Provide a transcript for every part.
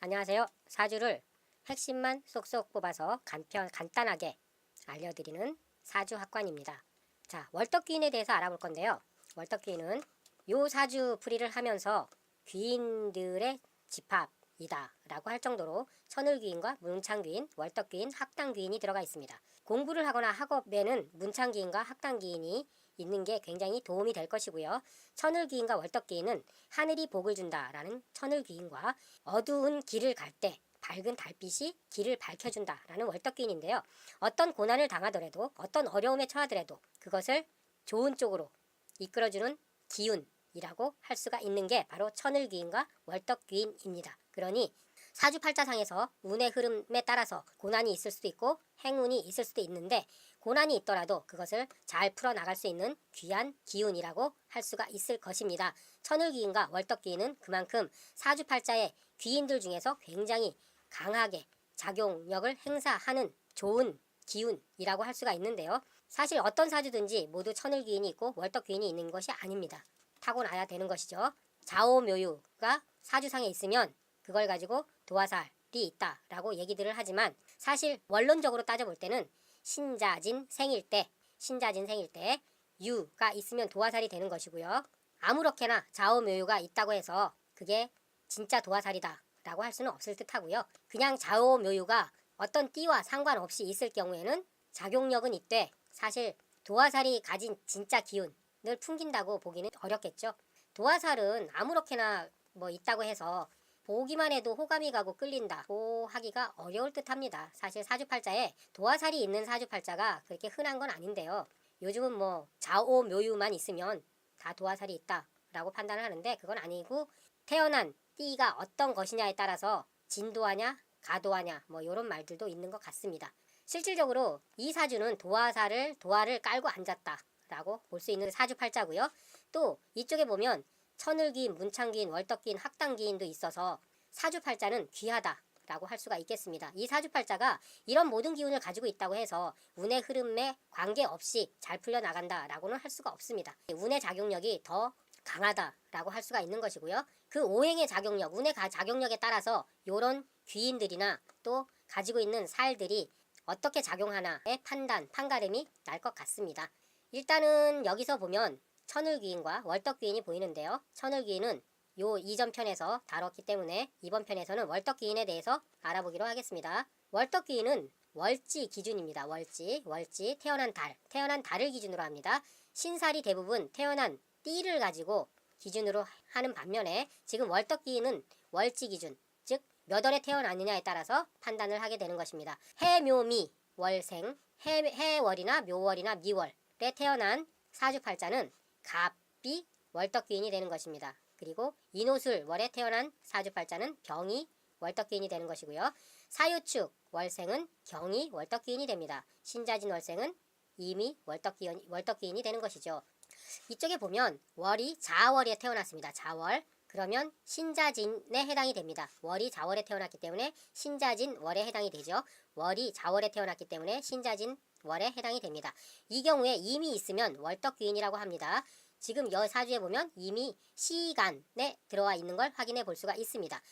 안녕하세요. 사주를 핵심만 쏙쏙 뽑아서 간편 간단하게 알려드리는 사주학관입니다. 자, 월덕귀인에 대해서 알아볼 건데요. 월덕귀인은 요 사주 풀이를 하면서 귀인들의 집합이다라고 할 정도로 천을귀인과 문창귀인, 월덕귀인, 학당귀인이 들어가 있습니다. 공부를 하거나 학업에는 문창귀인과 학당귀인이 있는 게 굉장히 도움이 될 것이고요. 천을귀인과 월덕귀인은 하늘이 복을 준다라는 천을귀인과 어두운 길을 갈때 밝은 달빛이 길을 밝혀준다라는 월덕귀인인데요. 어떤 고난을 당하더라도 어떤 어려움에 처하더라도 그것을 좋은 쪽으로 이끌어주는 기운이라고 할 수가 있는 게 바로 천을귀인과 월덕귀인입니다. 그러니 사주팔자상에서 운의 흐름에 따라서 고난이 있을 수도 있고 행운이 있을 수도 있는데 고난이 있더라도 그것을 잘 풀어나갈 수 있는 귀한 기운이라고 할 수가 있을 것입니다. 천을귀인과 월덕귀인은 그만큼 사주팔자의 귀인들 중에서 굉장히 강하게 작용력을 행사하는 좋은 기운이라고 할 수가 있는데요. 사실 어떤 사주든지 모두 천을귀인이 있고 월덕귀인이 있는 것이 아닙니다. 타고나야 되는 것이죠. 좌오묘유가 사주상에 있으면 그걸 가지고 도화살이 있다 라고 얘기들을 하지만 사실 원론적으로 따져볼 때는 신자진 생일 때 신자진 생일 때 유가 있으면 도화살이 되는 것이고요. 아무렇게나 좌오묘유가 있다고 해서 그게 진짜 도화살이다 라고 할 수는 없을 듯 하고요. 그냥 좌오묘유가 어떤 띠와 상관없이 있을 경우에는 작용력은 있되 사실 도화살이 가진 진짜 기운을 풍긴다고 보기는 어렵겠죠. 도화살은 아무렇게나 뭐 있다고 해서 보기만 해도 호감이 가고 끌린다고 하기가 어려울 듯 합니다. 사실 사주팔자에 도화살이 있는 사주팔자가 그렇게 흔한 건 아닌데요. 요즘은 뭐 좌오묘유만 있으면 다 도화살이 있다라고 판단을 하는데 그건 아니고 태어난 띠가 어떤 것이냐에 따라서 진도하냐 가도하냐 뭐 이런 말들도 있는 것 같습니다. 실질적으로 이 사주는 도화살을 도화를 깔고 앉았다라고 볼 수 있는 사주팔자고요. 또 이쪽에 보면 천을기인, 문창기인, 월덕기인, 학당기인도 있어서 사주팔자는 귀하다 라고 할 수가 있겠습니다. 이 사주팔자가 이런 모든 기운을 가지고 있다고 해서 운의 흐름에 관계없이 잘 풀려나간다 라고는 할 수가 없습니다. 운의 작용력이 더 강하다라고 할 수가 있는 것이고요. 그 오행의 작용력, 운의 가- 작용력에 따라서 이런 귀인들이나 또 가지고 있는 살들이 어떻게 작용하나의 판단, 판가름이 날 것 같습니다. 일단은 여기서 보면 천을귀인과 월덕귀인이 보이는데요. 천을귀인은 요 이전 편에서 다뤘기 때문에 이번 편에서는 월덕귀인에 대해서 알아보기로 하겠습니다. 월덕귀인은 월지 기준입니다. 월지, 월지, 태어난 달, 태어난 달을 기준으로 합니다. 신살이 대부분 태어난 띠를 가지고 기준으로 하는 반면에 지금 월덕기인은 월지 기준, 즉 몇 월에 태어났느냐에 따라서 판단을 하게 되는 것입니다. 해묘미 월생, 해, 해월이나 묘월이나 미월에 태어난 사주팔자는 갑비 월덕기인이 되는 것입니다. 그리고 인호술 월에 태어난 사주팔자는 병이 월덕기인이 되는 것이고요. 사유축 월생은 경이 월덕기인이 됩니다. 신자진 월생은 이미 월덕기인, 월덕기인이 되는 것이죠. 이쪽에 보면 월이 자월에 태어났습니다. 자월. 그러면 신자진에 해당이 됩니다. 월이 자월에 태어났기 때문에 신자진 월에 해당이 되죠. 월이 자월에 태어났기 때문에 신자진 월에 해당이 됩니다. 이 경우에 이미 있으면 월덕귀인이라고 합니다. 지금 여 사주에 보면 이미 시간에 들어와 있는 걸 확인해 볼 수가 있습니다.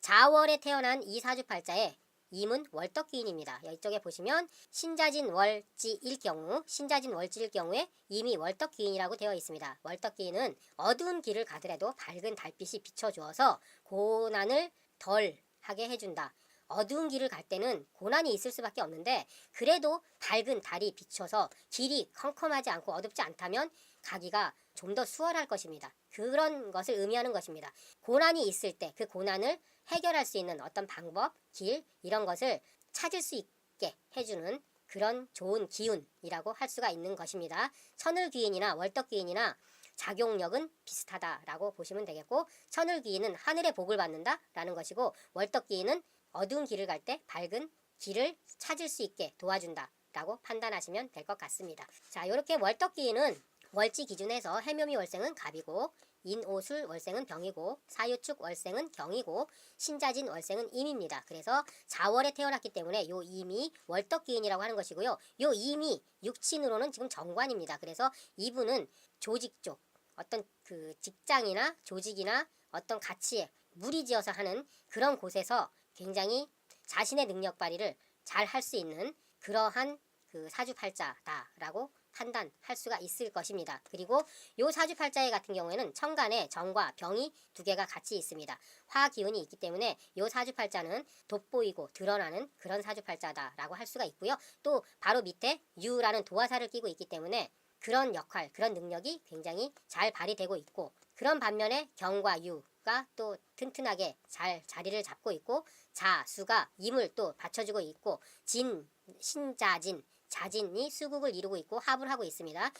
자월에 태어난 이 사주팔자에 임은 월덕귀인입니다. 이쪽에 보시면 신자진 월지일 경우, 신자진 월지일 경우에 이미 월덕귀인이라고 되어 있습니다. 월덕귀인은 어두운 길을 가더라도 밝은 달빛이 비춰주어서 고난을 덜 하게 해준다. 어두운 길을 갈 때는 고난이 있을 수밖에 없는데 그래도 밝은 달이 비춰서 길이 컴컴하지 않고 어둡지 않다면 가기가 좀 더 수월할 것입니다. 그런 것을 의미하는 것입니다. 고난이 있을 때 그 고난을 해결할 수 있는 어떤 방법, 길 이런 것을 찾을 수 있게 해주는 그런 좋은 기운이라고 할 수가 있는 것입니다. 천을귀인이나 월덕귀인이나 작용력은 비슷하다라고 보시면 되겠고 천을귀인은 하늘의 복을 받는다라는 것이고 월덕귀인은 어두운 길을 갈 때 밝은 길을 찾을 수 있게 도와준다라고 판단하시면 될 것 같습니다. 자, 이렇게 월덕귀인은 월지 기준에서 해묘미 월생은 갑이고 인오술 월생은 병이고 사유축 월생은 경이고 신자진 월생은 임입니다. 그래서 자월에 태어났기 때문에 요 임이 월덕기인이라고 하는 것이고요. 요 임이 육친으로는 지금 정관입니다. 그래서 이분은 조직 쪽 어떤 그 직장이나 조직이나 어떤 가치에 무리지어서 하는 그런 곳에서 굉장히 자신의 능력 발휘를 잘 할 수 있는 그러한 그 사주팔자다라고 판단할 수가 있을 것입니다. 그리고 요 사주팔자의 같은 경우에는 천간에 정과 병이 두 개가 같이 있습니다. 화 기운이 있기 때문에 요 사주팔자는 돋보이고 드러나는 그런 사주팔자다라고 할 수가 있고요. 또 바로 밑에 유라는 도화살을 끼고 있기 때문에 그런 역할, 그런 능력이 굉장히 잘 발휘되고 있고 그런 반면에 경과 유가 또 튼튼하게 잘 자리를 잡고 있고 자, 수가 임을 또 받쳐주고 있고 진, 신자진, 자진이 수국을 이루고 있고 합을 하고 있습니다.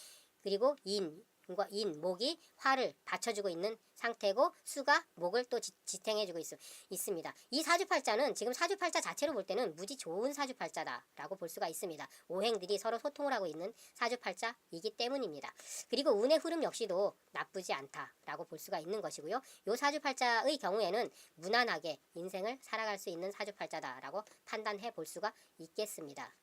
그리고 인, 과 인, 목이 화를 받쳐주고 있는 상태고 수가 목을 또 지, 지탱해주고 있, 있습니다. 이 사주팔자는 지금 사주팔자 자체로 볼 때는 무지 좋은 사주팔자다라고 볼 수가 있습니다. 오행들이 서로 소통을 하고 있는 사주팔자이기 때문입니다. 그리고 운의 흐름 역시도 나쁘지 않다라고 볼 수가 있는 것이고요. 요 사주팔자의 경우에는 무난하게 인생을 살아갈 수 있는 사주팔자다라고 판단해 볼 수가 있겠습니다.